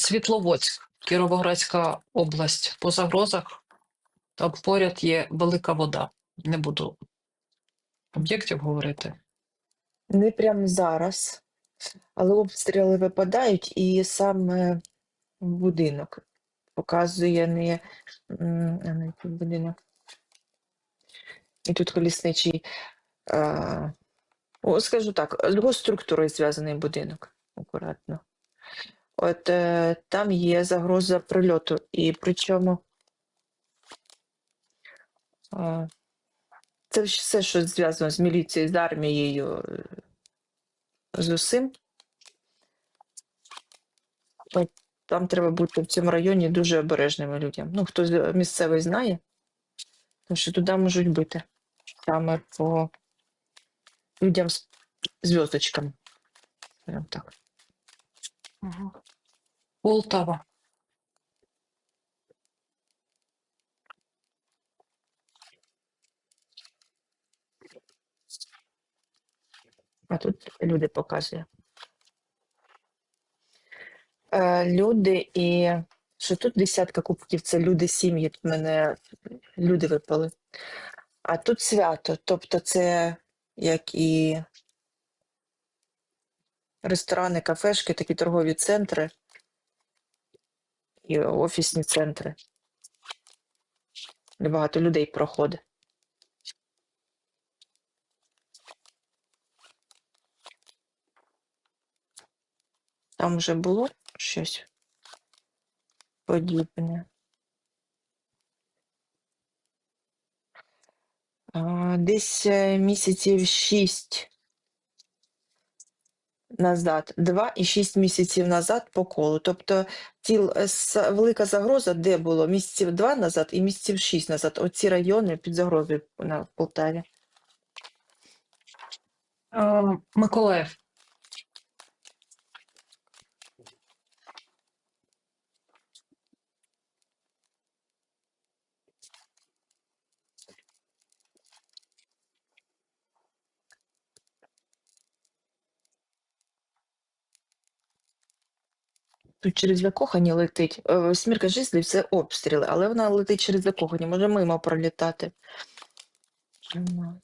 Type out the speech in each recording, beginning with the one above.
Світловодськ, Кіровоградська область. По загрозах там поряд є велика вода. Не буду об'єктів говорити. Не прямо зараз, але обстріли випадають, і саме будинок показує не, не будинок. І тут колісничий, о, скажу так, з госструктурою зв'язаний будинок. Акуратно. От е, там є загроза прильоту, і причому а, це все, що зв'язано з міліцією, з армією, е, з усім. Там треба бути в цьому районі дуже обережними людям. Ну, хто місцевий знає, тому що туди можуть бити саме по людям з зв'язочками. Прям так. Полтава. А тут люди показує. Е, люди і що тут десятка кубків це люди сім'ї. Тут мене люди випали. А тут свято. Тобто це як і ресторани, кафешки, такі торгові центри і офісні центри. Де багато людей проходить. Там вже було щось подібне. Десь е, місяців шість назад, два і шість місяців назад по колу. Тобто тіл, е, велика загроза, де було місяців два назад і місяців шість назад. Оці райони під загрозою на Полтаві. Е, Миколаїв. Тут через Закохані летить. Е, Смірка жислів це обстріли, але вона летить через Закохані, може мимо пролітати. Нема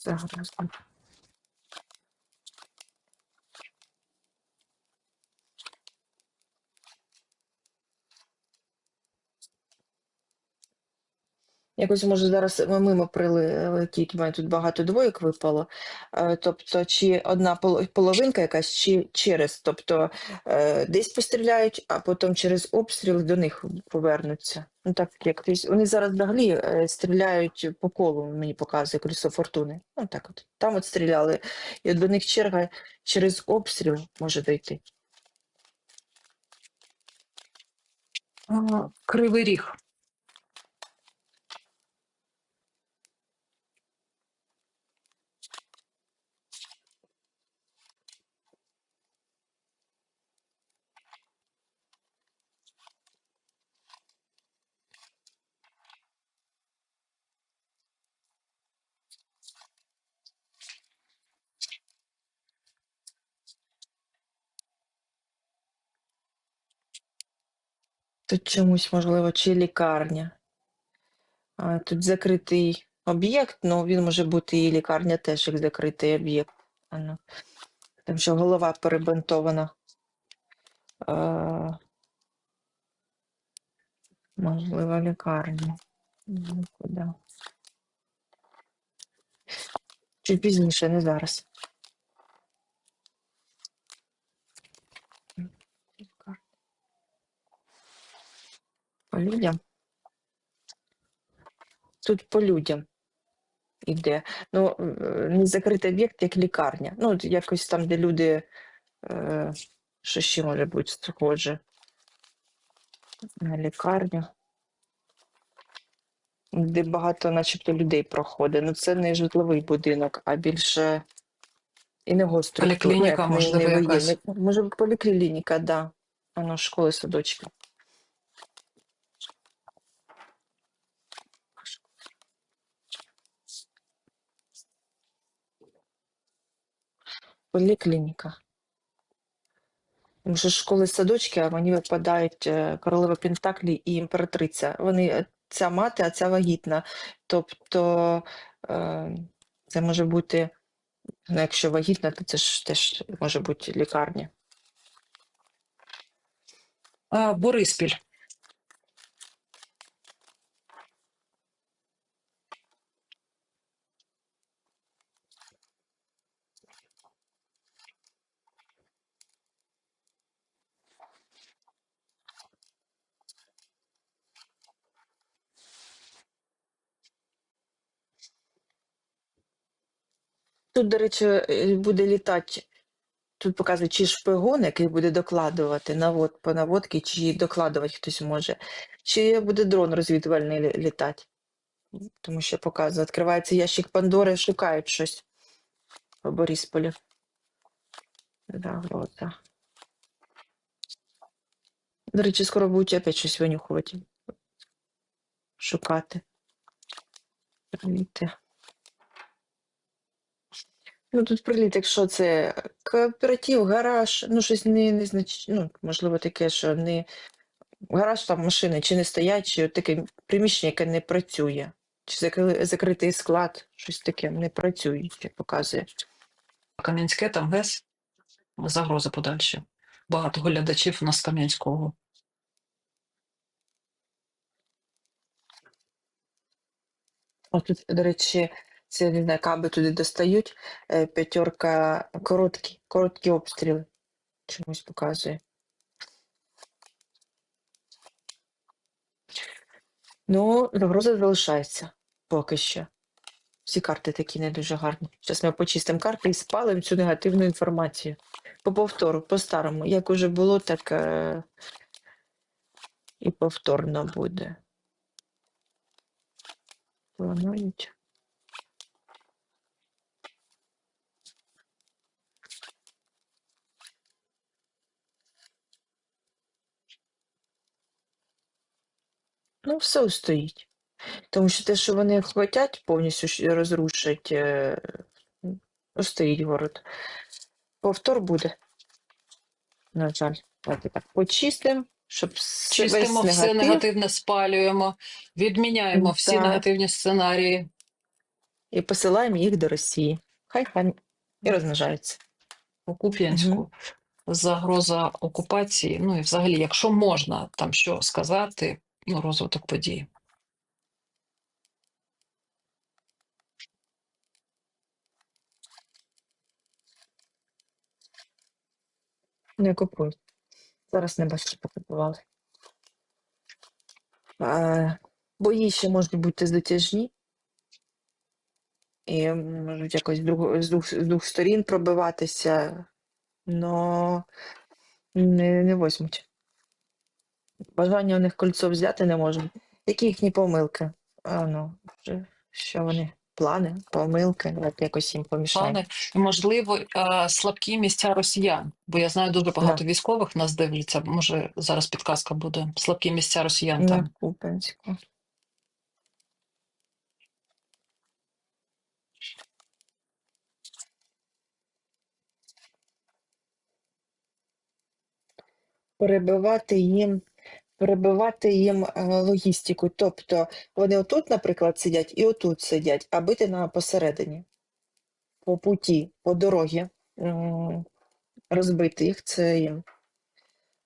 Якось може зараз мимо прилетіть, мене тут багато двоєк випало. Е, Тобто, чи одна половинка якась, чи через. Тобто е, десь постріляють, а потім через обстріл до них повернуться. Ну так якось. Вони зараз взагалі е, стріляють по колу, мені показує колесо фортуни. Ну так от. Там от стріляли, і до них черга через обстріл може дойти. Кривий Ріг. Тут чомусь, можливо, чи лікарня. А, Тут закритий об'єкт, ну він може бути і лікарня теж як закритий об'єкт. Ну, Там що голова перебинтована. А, можливо, лікарня. Ну? Чуть пізніше, не зараз. По людям. Тут по людям іде. Ну, е, не закритий об'єкт, як лікарня. Ну, якось там, де люди, е, що ще може бути схоже на лікарню. Де багато, начебто, людей проходить. Ну, це не житловий будинок, а більше і не гоструктура. Поліклініка, можливо, якась. Може, поліклініка, да. Воно школи, садочки. Поліклініка. Тому що школи садочки, а мені випадають е, королева Пентаклі і імператриця. Вони е, ця мати, а ця вагітна. Тобто е, це може бути, ну, якщо вагітна, то це ж теж може бути лікарня. Бориспіль. Тут, до речі, е, буде літати. Тут показують, чи шпигун, який буде докладувати навод по наводки, чи докладувати хтось може, чи буде дрон розвідувальний літати. Тому що показує, відкривається ящик Пандори, шукають щось по Борисполі. Да. До речі, скоро будуть опять щось винюхувати. Шукати. Приліти. Ну, тут приліт, якщо це кооператив, гараж, ну щось не, не знач... ну, можливо, таке, що не гараж там машини чи не стоять, чи от таке приміщення, яке не працює, чи закри- закритий склад, щось таке не працює, як показує. Кам'янське, там ГЕС. Загрози подальші. Багато глядачів у нас з Кам'янського. О, тут, до речі, це не знаю, каби туди достають. е, П'ятерка короткі, короткі обстріли. Чомусь показує. Ну, загроза залишається поки що. Всі карти такі не дуже гарні. Зараз ми почистимо карти і спалимо цю негативну інформацію. По повтору, по-старому. Як уже було, так е... і повторно буде. Планують. Ну, все устоїть. Тому що те, що вони хочуть повністю розрушить, е, устоїть город. Повтор буде. На жаль. Давайте так почистимо, щоб Чистимо весь все негатив негативне, спалюємо, відміняємо всі Так. негативні сценарії. і посилаємо їх до Росії. Хай хай і розмножаються. у Куп'янську. Загроза окупації. Ну і взагалі, якщо можна там що сказати, ну, розвиток подій. Не купують. Зараз не бачу, що покупували. Бої ще можуть бути затяжні. І можуть якось друг, з, двох, з двох сторін пробиватися, но не, не возьмуть. Бажання у них кольцо взяти не можуть. Які їхні помилки? А, ну, що вони? Плани, помилки, давайте якось їм помішаємо. Пане, можливо, е, слабкі місця росіян, бо я знаю дуже багато військових нас дивляться. Може, зараз підказка буде. Слабкі місця росіян На там. Купенську. Перебивати їм, перебивати їм е, логістику. Тобто вони отут, наприклад, сидять і отут сидять, а бити на посередині. По путі, по дорогі. Розбити їх, це їм.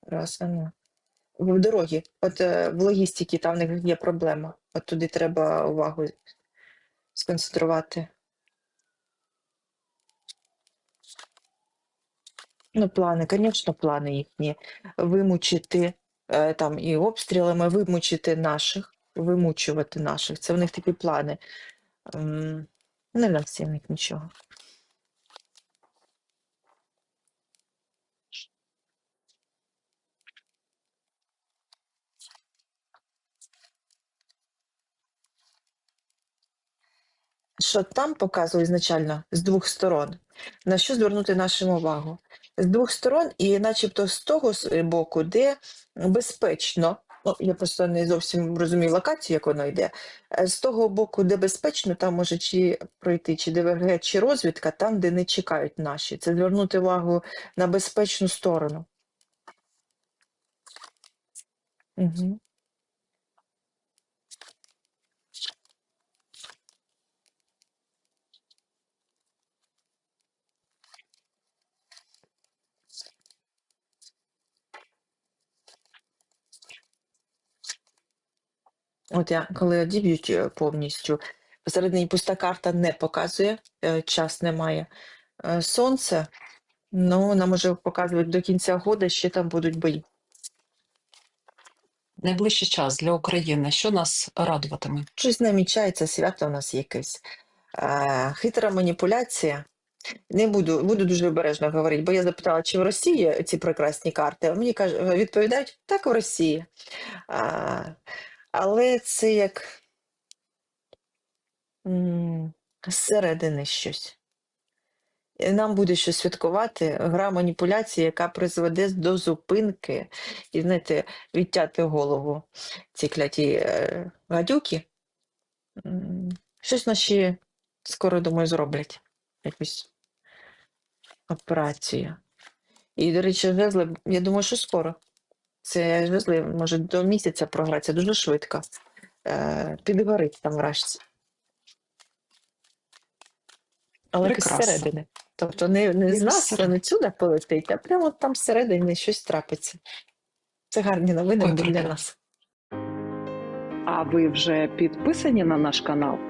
Раз, а ну. В дорогі. От е, в логістиці там в них є проблема. От туди треба увагу сконцентрувати. Ну, плани, звісно, плани їхні. Вимучити там і обстрілами, вимучити наших, вимучувати наших. Це в них такі плани. Не на всі в них нічого. що там показує ізначально з двох сторон, на що звернути нашу увагу з двох сторон, і начебто з того е, боку, де безпечно. Ну, я просто не зовсім розумію локацію, як воно йде. Е, з того боку, де безпечно, там може чи пройти, чи ДВГ, чи розвідка, там, де не чекають наші. Це звернути увагу на безпечну сторону. Угу. От я коли одіб'ють е, повністю, всередині пуста карта не показує, е, час немає. Е, Сонце, ну, вона може показувати до кінця года, ще там будуть бої. Найближчий час для України. Що нас радуватиме? Щось намічається, свято у нас якесь. Е, Хитра маніпуляція. Не буду, буду дуже обережно говорити, бо я запитала, чи в Росії ці прекрасні карти. Мені кажуть, відповідають, так, в Росії. Але це як зсередини щось. Нам буде що святкувати гра маніпуляції, яка призведе до зупинки і, знаєте, відтяти голову ці кляті е, гадюки. Щось наші скоро, думаю, зроблять якусь операцію. І, до речі, жезли, я думаю, що скоро. Це жезли може до місяця програтися дуже швидко. Е, підгорить там вражці. Але якось зсередини. Тобто не, не з нас, не сюди полетить, а прямо там всередині щось трапиться. Це гарні новини Ой, для нас. А ви вже підписані на наш канал?